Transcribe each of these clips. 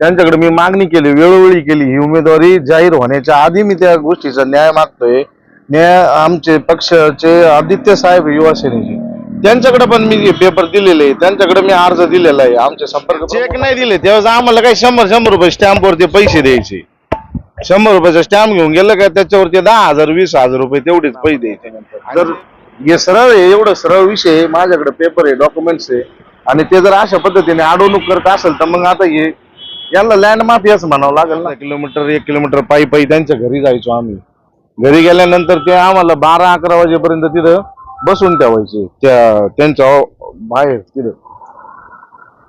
त्यांच्याकडे मी मागणी केली वेळोवेळी केली. ही उमेदवारी जाहीर होण्याच्या आधी मी त्या गोष्टीचा न्याय मागतोय. न्याय आमचे पक्षाचे आदित्य साहेब युवा सेनेचे. त्यांच्याकडे पण मी पेपर दिलेले. त्यांच्याकडे मी अर्ज दिलेला आहे. आमचे संपर्क चेक नाही दिले. तेव्हा आम्हाला काही शंभर शंभर रुपये स्टॅम्पवरती पैसे द्यायचे. शंभर रुपयाचा स्टॅम्प घेऊन गेलं का त्याच्यावरती दहा हजार वीस हजार रुपये तेवढेच पैसे द्यायचे. तर हे सरळ आहे एवढं सरळ विषय आहे. माझ्याकडे पेपर आहे डॉक्युमेंट्स आहे. आणि ते जर अशा पद्धतीने अडवणूक करत असेल तर मग आता हे यांना लँड माफियाच म्हणावं लागेल ना. किलोमीटर एक किलोमीटर पायी पायी त्यांच्या घरी जायचो आम्ही. घरी गेल्यानंतर ते आम्हाला बारा अकरा वाजेपर्यंत तिथं बसून ठेवायचे. त्या त्यांच्या बाहेर तिथं.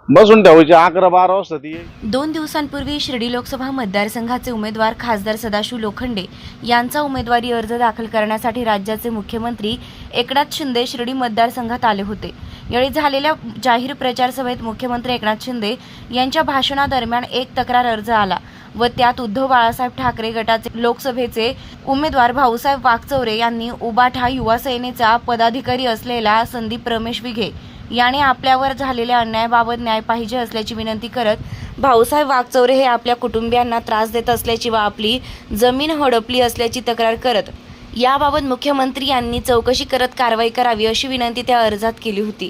बसून ठेवायचे अकरा बारा वाजता ती. दोन दिवसांपूर्वी शिर्डी लोकसभा मतदारसंघाचे उमेदवार खासदार सदाशिव लोखंडे यांचा उमेदवारी अर्ज दाखल करण्यासाठी राज्याचे मुख्यमंत्री एकनाथ शिंदे शिर्डी मतदारसंघात आले होते. यावेळी झालेल्या जाहीर प्रचार सभेत मुख्यमंत्री एकनाथ शिंदे यांच्या भाषणादरम्यान एक तक्रार अर्ज आला व त्यात उद्धव बाळासाहेब ठाकरे गटाचे लोकसभेचे उमेदवार भाऊसाहेब वागचौरे यांनी उबाठा युवा सेनेचा पदाधिकारी असलेला संदीप रमेश विघे याने आपल्यावर झालेल्या अन्यायाबाबत न्याय पाहिजे असल्याची विनंती करत भाऊसाहेब वागचौरे हे आपल्या कुटुंबियांना त्रास देत असल्याची व आपली जमीन हडपली असल्याची तक्रार करत याबाबत मुख्यमंत्री यांनी चौकशी करत कारवाई करावी अशी विनंती त्या अर्जात केली होती.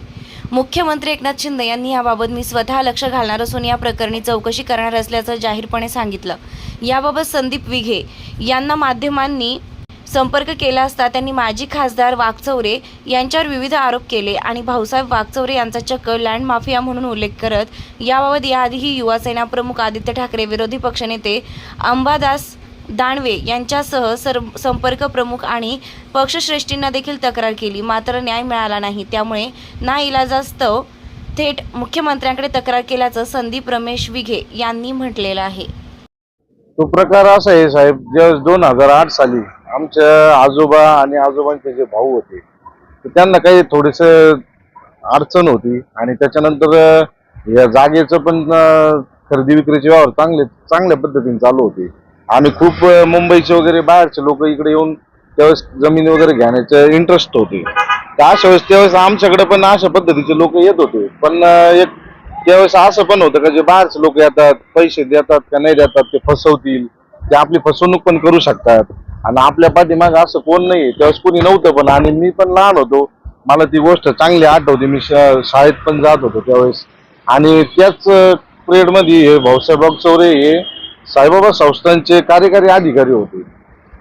मुख्यमंत्री एकनाथ शिंदे यांनी याबाबत मी स्वतः लक्ष घालणार असून या प्रकरणी चौकशी करणार असल्याचं जाहीरपणे सांगितलं. याबाबत संदीप विघे यांना माध्यमांनी संपर्क केला असता त्यांनी माजी खासदार वाघचौरे यांच्यावर विविध आरोप केले आणि भाऊसाहेब वाघचौरे यांचा चक्क लँड माफिया म्हणून उल्लेख करत याबाबत याआधीही युवासेना प्रमुख आदित्य ठाकरे विरोधी पक्षनेते अंबादास दानवे यांच्यासह सर संपर्क प्रमुख आणि पक्षश्रेष्ठींना देखील तक्रार केली. मात्र न्याय मिळाला नाही. त्यामुळे नाइलाजास्तव थेट मुख्यमंत्र्यांकडे तक्रार केल्याचं संदीप रमेश विघे यांनी म्हटलेलं आहे. तो प्रकार असा आहे साहेब ज्यावेळेस दोन हजार आठ साली आमच्या आजोबा आणि आजोबांचे जे भाऊ होते तर त्यांना काही थोडेस अडचण होती आणि त्याच्यानंतर या जागेचं पण खरेदी विक्रीचे व्यवहार चांगले चांगल्या पद्धतीने चालू होते. आम्ही खूप मुंबईचे वगैरे बाहेरचे लोक इकडे येऊन त्यावेळेस जमीन वगैरे घेण्याचे इंटरेस्ट होते. तर अशा वेळेस त्यावेळेस आमच्याकडे पण अशा पद्धतीचे लोक येत होते. पण एक त्यावेळेस असं पण होतं का जे बाहेरचे लोक येतात पैसे देतात का नाही देतात ते फसवतील ते आपली फसवणूक पण करू शकतात. आणि आपल्या पाठीमाग असं कोण नाही त्यावेळेस कोणी नव्हतं पण आणि मी पण लहान होतो. मला ती गोष्ट चांगली आठवते. मी शा- शाळेत पण जात होतो त्यावेळेस. आणि त्याच पिरियडमध्ये हे भाऊसाहेब चौरे हे साईबाबा संस्थांचे कार्यकारी अधिकारी होते.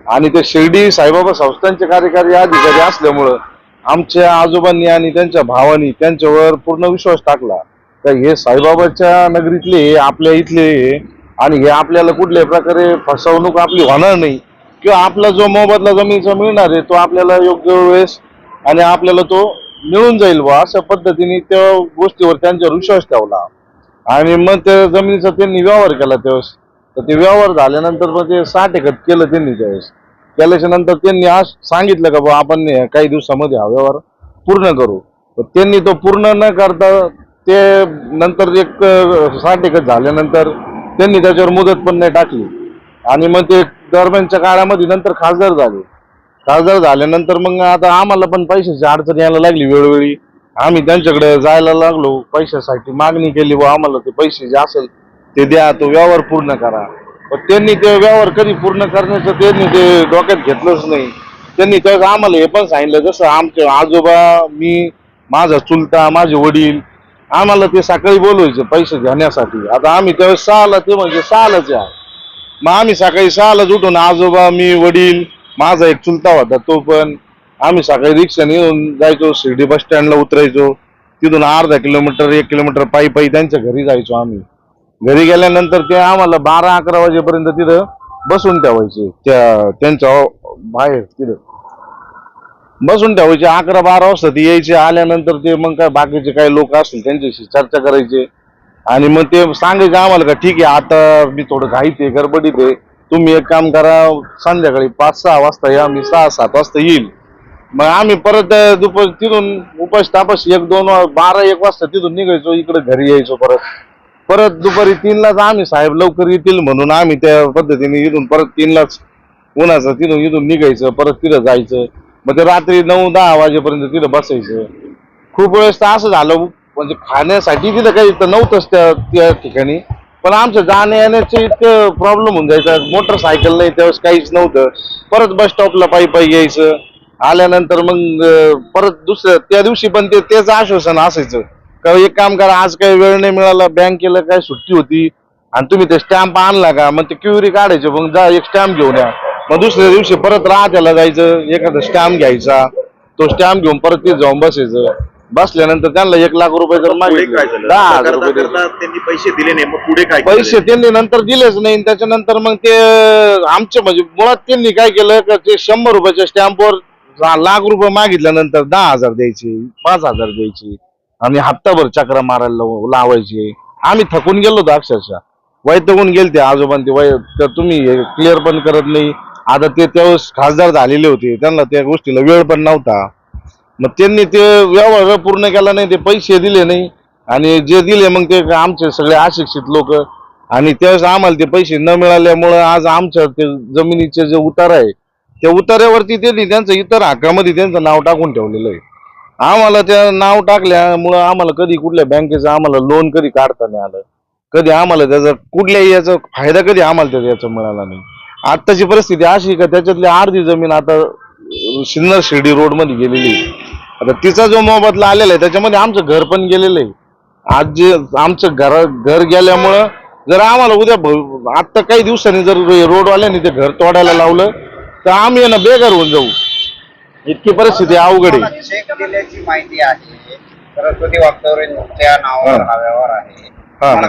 आणि ते शिर्डी साईबाबा संस्थांचे कार्यकारी अधिकारी असल्यामुळं आमच्या आजोबांनी आणि त्यांच्या भावानी त्यांच्यावर पूर्ण विश्वास टाकला. तर हे साईबाबाच्या नगरीतले आपल्या इथले आणि हे आपल्याला कुठल्याही प्रकारे फसवणूक आपली होणार नाही किंवा आपला जो मोबदला जमिनीचा मिळणार आहे तो आपल्याला योग्य वेळेस आणि आपल्याला तो मिळून जाईल बा अशा पद्धतीने त्या गोष्टीवर त्यांच्यावर विश्वास ठेवला. आणि मग त्या जमिनीचा त्यांनी व्यवहार केला त्यावेळेस. तर ते व्यवहार झाल्यानंतर मग ते साठ एकत केलं त्यांनी त्यावेळेस. केल्याच्यानंतर त्यांनी आज सांगितलं का बा आपण काही दिवसामध्ये हा व्यवहार पूर्ण करू. त्यांनी तो पूर्ण न करता ते नंतर एक साठ एकत झाल्यानंतर त्यांनी त्याच्यावर मुदत पण नाही टाकली. आणि मग ते दरम्यानच्या काळामध्ये नंतर खासदार झाले. खासदार झाल्यानंतर मग आता आम्हाला पण पैशाची अडचण यायला लागली वेळोवेळी. आम्ही त्यांच्याकडे जायला लागलो पैशासाठी मागणी केली व आम्हाला ते पैसे जे असेल ते द्या तो व्यवहार पूर्ण करा. पण त्यांनी ते व्यवहार कधी पूर्ण करण्याचं त्यांनी ते डोक्यात घेतलंच नाही. त्यांनी त्यावेळेस आम्हाला हे पण सांगितलं जसं आमचे आजोबा मी माझा चुलता माझे वडील आम्हाला ते सकाळी बोलवायचे पैसे घेण्यासाठी. आता आम्ही त्यावेळेस सहाला ते म्हणजे सहालाच या. मग आम्ही सकाळी सहालाच उठून आजोबा मी वडील माझा एक चुलता होता तो पण आम्ही सकाळी रिक्षाने येऊन जायचो शिर्डी बस स्टँडला उतरायचो. तिथून अर्धा किलोमीटर एक किलोमीटर पायी पायी त्यांच्या घरी जायचो आम्ही. घरी गेल्यानंतर ते आम्हाला बारा अकरा वाजेपर्यंत तिथं बसून ठेवायचे. त्या त्यांच्या बाहेर तिथं. बसून ठेवायचे अकरा बारा वाजता ते यायचे. आल्यानंतर ते मग काय बाकीचे काही लोक असतील त्यांच्याशी चर्चा करायचे. आणि मग ते सांगायचे आम्हाला का ठीक आहे आता मी थोडं घाईत आहे गडबडीत आहे. तुम्ही एक काम करा संध्याकाळी पाच सहा वाजता या मी सहा सात वाजता येईल. मग आम्ही परत दुपार तिथून उपास तापास एक दोन वा- बारा एक वाजता तिथून निघायचो इकडे घरी यायचो परत. परत दुपारी तीनलाच आम्ही साहेब लवकर येतील म्हणून आम्ही त्या पद्धतीने इथून परत तीनलाच उन्हाचं तिथून इथून निघायचं परत तिथं जायचं. मग ते रात्री नऊ दहा वाजेपर्यंत तिथं बसायचं. खूप वेळेस तर असं झालं म्हणजे खाण्यासाठी तिथं काही तर नव्हतंच त्या त्या ठिकाणी. पण आमचं जाण्या येण्याचं इतकं प्रॉब्लेम होऊन जायचा. मोटरसायकल नाही त्यावेळेस काहीच नव्हतं. परत बस स्टॉपला पायी पायी यायचं. आल्यानंतर मग परत दुसऱ्या त्या दिवशी पण ते तेच आश्वासन असायचं. का एक काम करा आज काही वेळ नाही मिळाला बँकेला काय सुट्टी होती आणि तुम्ही ते स्टॅम्प आणला का? मग ते क्युरी काढायचे मग जा एक स्टॅम्प घेऊन या. मग दुसऱ्या दिवशी परत राहत्याला जायचं एखादा स्टॅम्प घ्यायचा तो स्टॅम्प घेऊन परत तिथे जाऊन बसायचं. बसल्यानंतर त्यांना एक लाख रुपये जर मागितले दहा हजार रुपये त्यांनी पैसे दिले नाही मग पुढे काय पैसे? त्यांनी नंतर दिलेच नाही त्याच्यानंतर मग ते आमचे म्हणजे मुळात त्यांनी काय केलं का ते शंभर रुपयाच्या स्टॅम्पवर लाख रुपये मागितल्यानंतर दहा हजार द्यायचे पाच हजार द्यायचे. आणि हप्ताभर चक्र मारायला लावायचे. आम्ही थकून गेलो होतो अक्षरशः. वैतगून गेले ते आजोबान ते वय तर तुम्ही क्लिअर पण करत नाही. आता ते त्यावेळेस खासदार झालेले होते. त्यांना त्या गोष्टीला वेळ पण नव्हता. मग त्यांनी ते व्यवहार पूर्ण केला नाही ते पैसे दिले नाही. आणि जे दिले मग ते आमचे सगळे अशिक्षित लोक. आणि त्यावेळेस आम्हाला ते पैसे न मिळाल्यामुळं आज आमच्या ते जमिनीचे जे उतार आहे त्या उतार्यावरती त्यांनी त्यांचं इतर हक्कामध्ये त्यांचं नाव टाकून ठेवलेलं आहे. आम्हाला त्या नाव टाकल्यामुळं आम्हाला कधी कुठल्या बँकेचं आम्हाला लोन कधी काढता नाही आलं. कधी आम्हाला त्याचा कुठल्याही याचा फायदा कधी आम्हाला त्याचा याचा मिळाला नाही. आत्ताची परिस्थिती अशी का त्याच्यातली अर्धी जमीन आता सिन्नर शिर्डी रोडमध्ये गेलेली आहे. आता तिचा जो मोबदला आलेला आहे त्याच्यामध्ये आमचं घर पण गेलेलं आहे. आज जे आमचं घर घर गेल्यामुळं जर आम्हाला उद्या भ- आत्ता काही दिवसांनी जर रोडवाल्याने ते घर तोडायला लावलं तर आम्ही ना बेघर होऊन जाऊ. इतकी परिस्थिती अवघड आहे. चेक दिल्याची माहिती आहे. सरस्वती नावावर हा. आहे.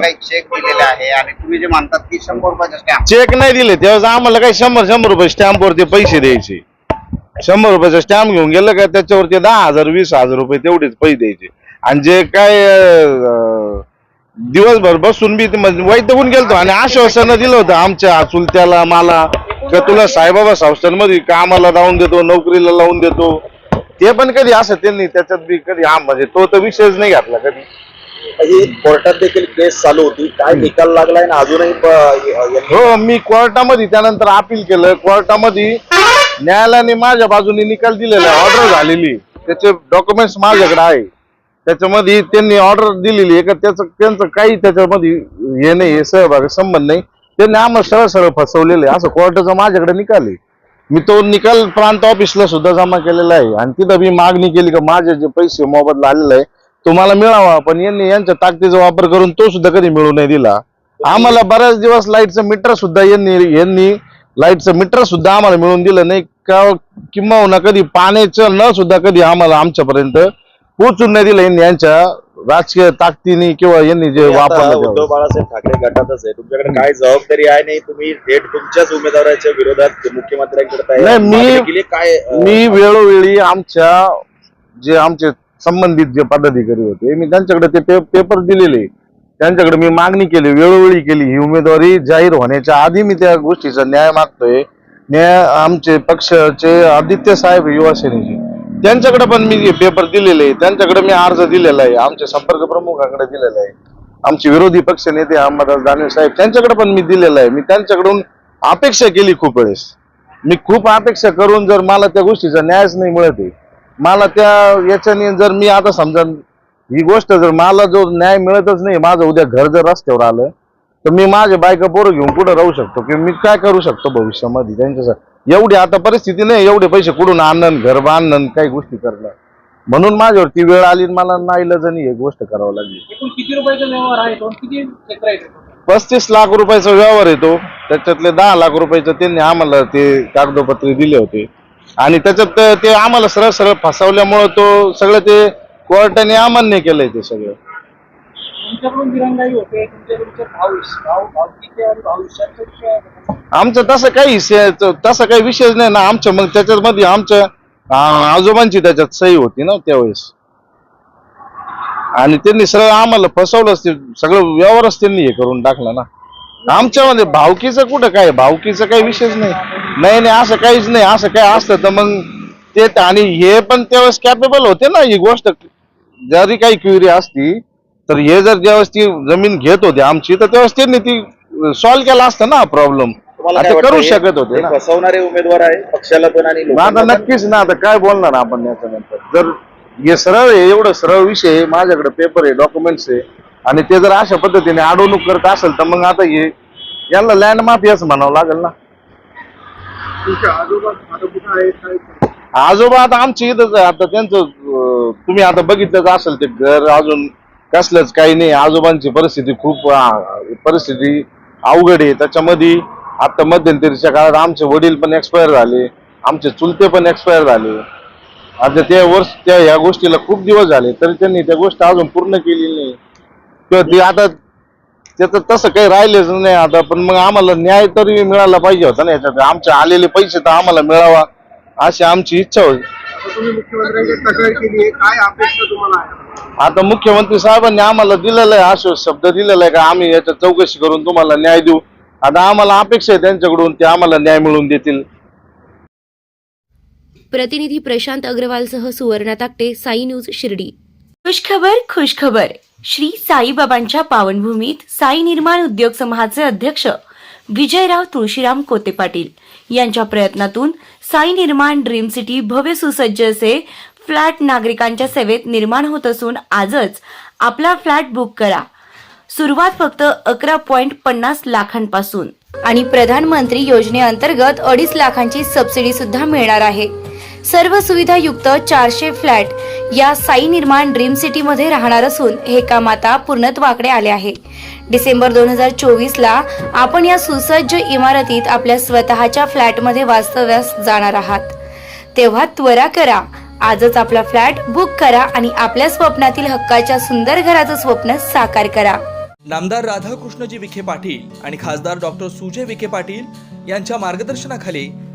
काही चेक दिलेले आहे आणि तुम्ही जे म्हणतात की शंभर रुपयाचा स्टॅम्प चेक नाही दिले त्यावेळेस आम्हाला काही शंभर शंभर रुपये स्टॅम्पवरती पैसे द्यायचे. शंभर रुपयाचा स्टॅम्प घेऊन गेलं का त्याच्यावरती दहा हजार वीस हजार रुपये तेवढेच पैसे द्यायचे. आणि जे काय अं, दिवसभर बसून बी ते म्हणजे वैतगून गेलतो आणि आश्वासनं दिलं होतं आमच्या चुलत्याला मला. का तुला साईबाबा संस्थांमध्ये कामाला लावून देतो नोकरीला लावून देतो? ते पण कधी असं त्यांनी त्याच्यात बी कधी हा म्हणजे तो तर विषयच नाही घातला कधी. ही कोर्टात देखील केस चालू होती. काय निकाल लागलाय ना अजूनही हो मी कोर्टामध्ये त्यानंतर अपील केलं. कोर्टामध्ये न्यायालयाने माझ्या बाजूने निकाल दिलेला आहे. ऑर्डर झालेली त्याचे डॉक्युमेंट्स माझ्याकडे आहे. त्याच्यामध्ये त्यांनी ऑर्डर दिलेली आहे. का त्याचं त्यांचं काही त्याच्यामध्ये हे नाही आहे, सहभाग संबंध नाही. त्यांनी आम्हाला सरळ सरळ फसवलेलं आहे. असं कोर्टाचा माझ्याकडे निकाल आहे. मी तो निकाल प्रांत ऑफिसला सुद्धा जमा केलेला आहे. आणि तिथं मी मागणी केली का माझे जे पैसे मोबदला आलेला आहे तुम्हाला मिळावा. पण यांनी यांच्या ताकदीचा वापर करून तो सुद्धा कधी मिळू नाही दिला. आम्हाला बऱ्याच दिवस लाईटचं मीटर सुद्धा यांनी यांनी लाईटचं मीटर सुद्धा आम्हाला मिळून दिलं नाही. का किंवा कधी पाण्याचं न सुद्धा कधी आम्हाला आमच्यापर्यंत पोहोचून नाही दिलं. यांनी यांच्या राजकीय ताकदीने किंवा यांनी जे तुम्ही आता वापरलं उद्धव. बाळासाहेब ठाकरे गटातच आहे. तुमच्याकडे काय जबाबदारी आहे नाही तुम्ही थेट तुमच्याच उमेदवाराच्या विरोधात मुख्यमंत्र्यांकडे तयार- नाही, मी- मागणी केली काय अं, मी वेळोवेळी आमच्या जे आमचे संबंधित जे पदाधिकारी होते मी त्यांच्याकडे ते पे- पेपर दिलेले. त्यांच्याकडे मी मागणी केली वेळोवेळी केली. ही उमेदवारी जाहीर होण्याच्या आधी मी त्या गोष्टीचा न्याय मागतोय. न्याय आमचे पक्षाचे आदित्य साहेब युवा सेनेचे. त्यांच्याकडे पण मी पेपर दिलेले आहे. त्यांच्याकडे मी अर्ज दिलेला आहे. आमच्या संपर्क प्रमुखाकडे दिलेला आहे. आमचे विरोधी पक्ष नेते अहमदास दानवे साहेब त्यांच्याकडे पण मी दिलेला आहे. मी त्यांच्याकडून अपेक्षा केली खूप वेळेस. मी खूप अपेक्षा करून जर मला त्या गोष्टीचा न्यायच नाही मिळत आहे मला त्या याच्याने जर मी आता समजा ही गोष्ट जर मला जो न्याय मिळतच नाही माझं उद्या घर जर रस्त्यावर आलं तर मी माझे बायका पोरं घेऊन कुठं राहू शकतो? किंवा मी काय करू शकतो भविष्यामध्ये? त्यांच्यासाठी एवढी आता परिस्थिती नाही एवढे पैसे कुठून आणणं घर बांधणं काही गोष्टी करणं. म्हणून माझ्यावरती वेळ आली आणि मला नाईलाजानी ही गोष्ट करावं लागली. एकूण किती रुपयाचा व्यवहार आहे तो? किती क्षेत्र आहे ते? पस्तीस लाख रुपयाचा व्यवहार येतो त्याच्यातले दहा लाख रुपयाचं त्यांनी आम्हाला ते कागदपत्रे दिले होते. आणि त्याच्यात ते- ते आम्हाला सरळ सरळ फसवल्यामुळं तो सगळं ते कोर्टाने अमान्य केलंय ते सगळं. तुमच्याकडून दिरंगाई होते तुमच्याकडचे भाऊस भाऊ भावकीचे आणि भविष्याचे विषय आहे. आमचं तसं काही तसा काही विषयच नाही ना आमच्या मग त्याच्यामध्ये आमच्या आ- आजोबांची त्याच्यात सही होती ना त्यावेळेस. आणि त्यांनी सरळ आम्हाला फसवलंच ते सगळं व्यवहारच त्यांनी हे करून टाकला ना. आमच्यामध्ये भावकीचं कुठं काय भावकीचं काही विषयच नाही. नाही नाही असं काहीच नाही असं काय असतं तर मग ते आणि हे पण त्यावेळेस कॅपेबल होते ना ही गोष्ट. जरी काही क्युरी असती तर हे जर ज्यावेळेस ती जमीन घेत होते आमची तर त्यावेळेस त्यांनी ती सॉल्व्ह केला असता ना प्रॉब्लेम तुम्हाला काय आता वाटतं करू हे- शकत होते हे ना. फसवणारे उमेदवार आहे पक्षाला पण आणि मग आता लोकांना पण? नक्कीच ना आता काय बोलणार आपण याच्यानंतर? जर हे सरळ आहे एवढं सरळ विषय आहे, माझ्याकडे पेपर आहे डॉक्युमेंट्स आहे आणि ते जर अशा पद्धतीने अडवणूक करत असेल तर मग आता हे यांना लँड माफी असं म्हणावं लागेल ना. आजोबा आता कुठं आहेत काय आजोबा आता आमची इथंच आहे. आता त्यांचं अं, तुम्ही आता बघितलंच असेल ते घर अजून कसलंच काही नाही. आजोबांची परिस्थिती खूप परिस्थिती अवघड आहे. त्याच्यामध्ये आता मध्यंतरीच्या काळात आमचे वडील पण एक्सपायर झाले. आमचे चुलते पण एक्सपायर झाले. आता त्या वर्ष त्या ह्या गोष्टीला खूप दिवस झाले. तरी त्यांनी त्या गोष्ट अजून पूर्ण केलेली नाही. किंवा ती आता त्याचं तसं काही राहिलेच नाही आता. पण मग आम्हाला न्याय तरी मिळाला पाहिजे होता ना याच्यात. आमचे आलेले पैसे तर आम्हाला मिळावा अशी आमची इच्छा होती. तुम्ही मुख्यमंत्र्यांची तक्रार केली आहे. काय अपेक्षा तुम्हाला आहे? आता मुख्यमंत्री साहेबांनी आम्हाला दिलेलं आहे आश्वास शब्द दिलेला आहे का? आम्ही याच्यात चौकशी करून तुम्हाला न्याय देऊ. आता आम्हाला अपेक्षा आहे त्यांच्याकडून ते आम्हाला न्याय मिळवून देतील. प्रतिनिधी प्रशांत अग्रवालसह सुवर्णा ताकटे साई न्यूज शिर्डी. खुशखबर खुशखबर. श्री साईबाबांच्या पावनभूमीत साई निर्माण उद्योग समूहाचे अध्यक्ष विजयराव तुळशीराम कोते पाटील यांच्या प्रयत्नातून साई निर्माण ड्रीम सिटी भव्य सुसज्ज असे फ्लॅट नागरिकांच्या सेवेत निर्माण होत असून आजच आपला फ्लॅट बुक करा. सुरुवात फक्त अकरा पॉइंट पन्नास लाखांपासून. आणि प्रधानमंत्री योजनेअंतर्गत अडीच लाखांची सबसिडी सुद्धा मिळणार आहे. सर्व सुविधा युक्त चारशे फ्लॅट या साई निर्माण ड्रीम सिटी मध्ये राहणार असून हे काम आता पूर्णत्वाकडे आले आहे. डिसेंबर दोन हजार चोवीस ला आपण या सुसज्ज इमारतीत आपल्या स्वतःच्या फ्लॅटमध्ये वास्तव्यास जाणार आहात. तेव्हा त्वरा करा. आजच आपला फ्लॅट बुक करा आणि आपल्या स्वप्नातील हक्काच्या सुंदर घराचं स्वप्न साकार करा. नामदार राधाकृष्णजी विखे पाटील आणि खासदार डॉक्टर सुजय विखे पाटील यांच्या मार्गदर्शनाखाली